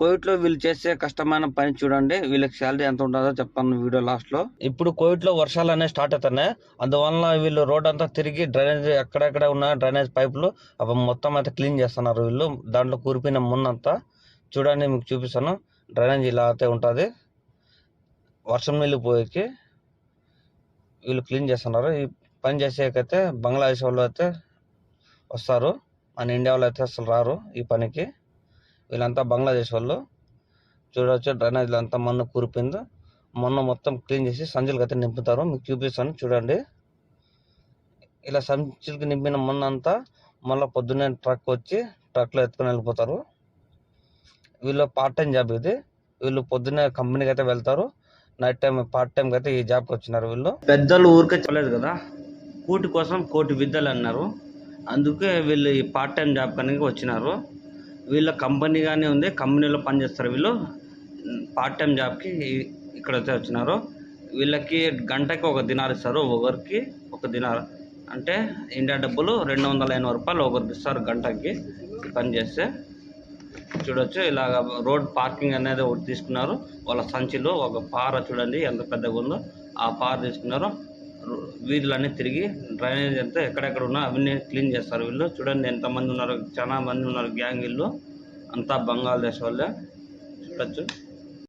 కోవిడ్లో వీళ్ళు చేసే కష్టమైన పని చూడండి వీళ్ళకి శాలరీ ఎంత ఉంటుందో చెప్తాను వీడియో లాస్ట్లో ఇప్పుడు కోవిడ్లో వర్షాలు అనేవి స్టార్ట్ అవుతున్నాయి. అందువల్ల వీళ్ళు రోడ్ అంతా తిరిగి డ్రైనేజ్ ఎక్కడెక్కడ ఉన్న డ్రైనేజ్ పైపులు అవి మొత్తం అయితే క్లీన్ చేస్తున్నారు వీళ్ళు. దాంట్లో కూరిపోయిన ముందంతా చూడండి మీకు చూపిస్తాను. డ్రైనేజ్ ఇలా అయితే ఉంటుంది. వర్షం నీళ్ళు పోయేకి వీళ్ళు క్లీన్ చేస్తున్నారు. ఈ పని చేసేకైతే బంగ్లాదేశ్ వాళ్ళు అయితే వస్తారు. మన ఇండియా వాళ్ళు అయితే అసలు రారు ఈ పనికి. వీళ్ళంతా బంగ్లాదేశ్ వాళ్ళు. చూడవచ్చు డ్రైనేజ్ అంతా మన్ను కూరిపోయింది. మొన్న మొత్తం క్లీన్ చేసి సంచులకి అయితే నింపుతారు. మీకు చూపిస్తాను చూడండి. ఇలా సంచులకి నింపిన మొన్న అంతా మళ్ళీ పొద్దున్నే ట్రక్ వచ్చి ట్రక్లో ఎత్తుకొని వెళ్ళిపోతారు. వీళ్ళు పార్ట్ టైం జాబ్ ఇది. వీళ్ళు పొద్దున్నే కంపెనీకి అయితే వెళ్తారు. నైట్ టైం పార్ట్ టైంకి అయితే ఈ జాబ్కి వచ్చినారు వీళ్ళు. పెద్దలు ఊరికే చెప్పలేదు కదా? కూటి కోసం కోటి విద్యలు అన్నారు. అందుకే వీళ్ళు ఈ పార్ట్ టైం జాబ్ కనుక వచ్చినారు. వీళ్ళ కంపెనీ కానీ ఉంది కంపెనీలో పనిచేస్తారు వీళ్ళు. పార్ట్ టైం జాబ్కి ఇక్కడైతే వచ్చినారు. వీళ్ళకి గంటకి ఒక దినార్ ఇస్తారు ఒకరికి ఒక దినార్ అంటే ఇండియా డబ్బులు రెండు వందల ఎనభై రూపాయలు ఒకరికి ఇస్తారు గంటకి పనిచేస్తే పని చేస్తే. చూడొచ్చు ఇలాగ రోడ్ పార్కింగ్ అనేది ఒకటి తీసుకున్నారు. వాళ్ళ సంచిలో ఒక పార చూడండి ఎంత పెద్దగా ఉందో. ఆ పార తీసుకున్నారు. వీధులన్నీ తిరిగి డ్రైనేజ్ అంతా ఎక్కడెక్కడ ఉన్నా అవన్నీ క్లీన్ చేస్తారు వీళ్ళు. చూడండి ఎంతమంది ఉన్నారు చాలా మంది ఉన్నారు గ్యాంగ్ వీళ్ళు. అంతా బంగాళదేశ్ వాళ్ళే. చూడొచ్చు.